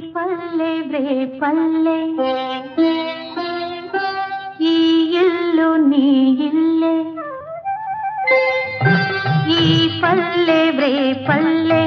పల్లె బ్రే పల్లె. ఈ ఇల్లు నీ ఇల్లే. ఈ పల్లె బ్రే పల్లె.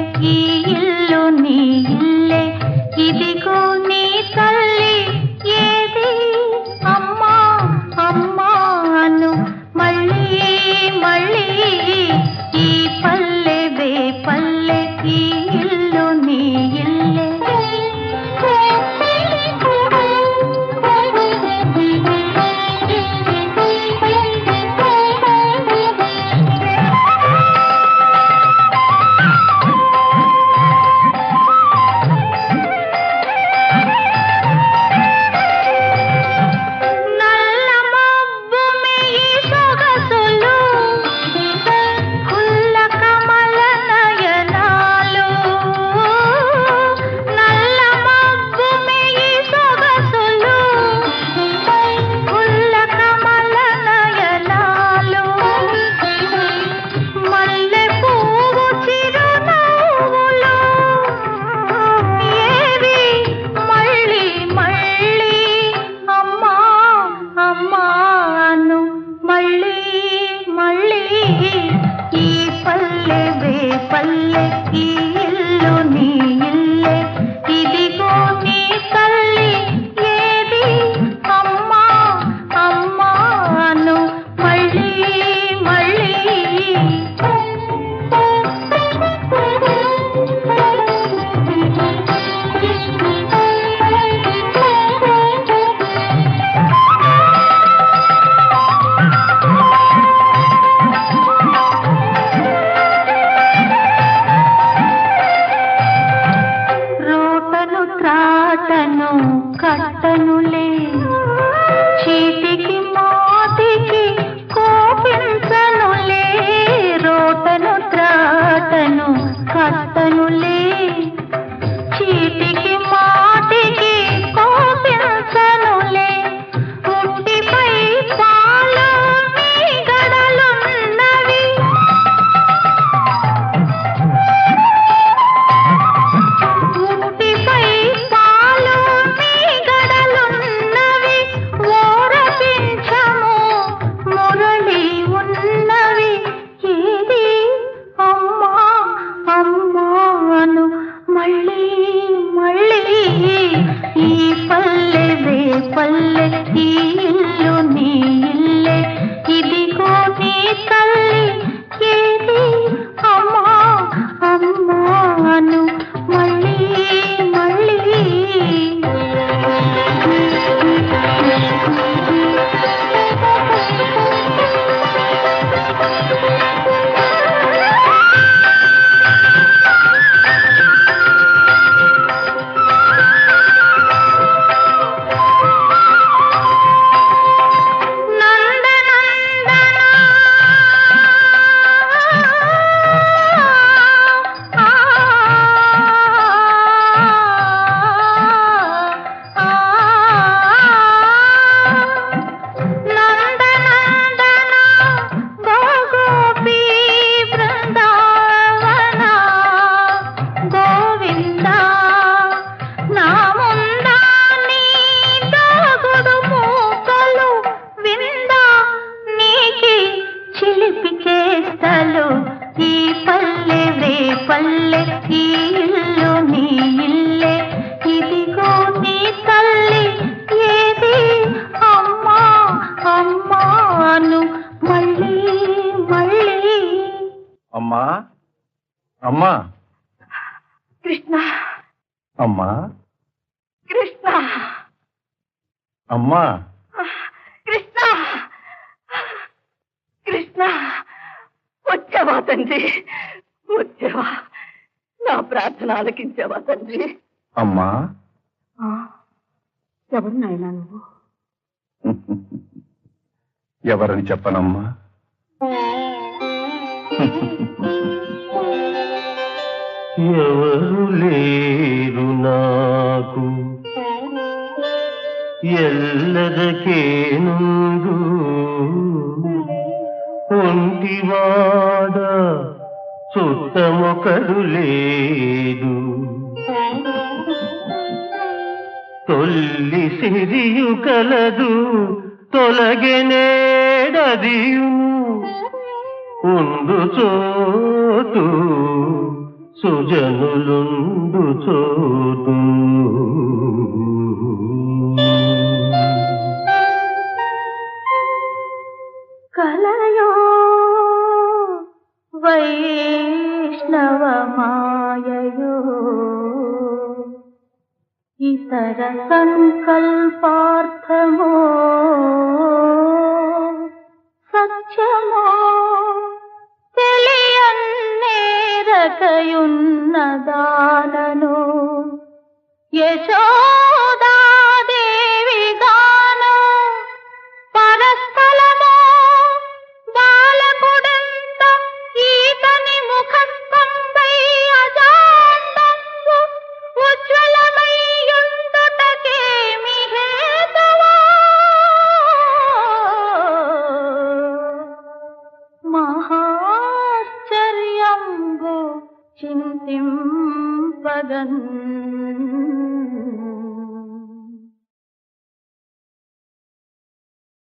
అమ్మా? అమ్మా? కృష్ణ. అమ్మా? కృష్ణ. అమ్మా? కృష్ణ. కృష్ణ. వచ్చావా తండ్రి? వచ్చావా? నా ప్రార్థన ఆలకించావా తండ్రి? అమ్మా? ఎవరు నాయనా నువ్వు? ఎవరని చెప్పనమ్మా? ఎవరు లేరు నాకు. ఎల్లదకేనుండు ఒంటివాడ చుట్టమొకడు లేడు తొల్లి సిరియు కలదు తొలగనేడదియును ఉండు సుజనులుండు చోటు. కలయో వైష్ణవ మాయయో ఇతర సంకల్పార్థమో యశోదాదేవి గాను పరస్థలమో బాలకుడంత ఈతని ముఖస్తంభై అజాండంబు ఉజ్వలమయ్యుండుటకేమి హేతువో. మహాశ్చర్యంబు చింతింపదన్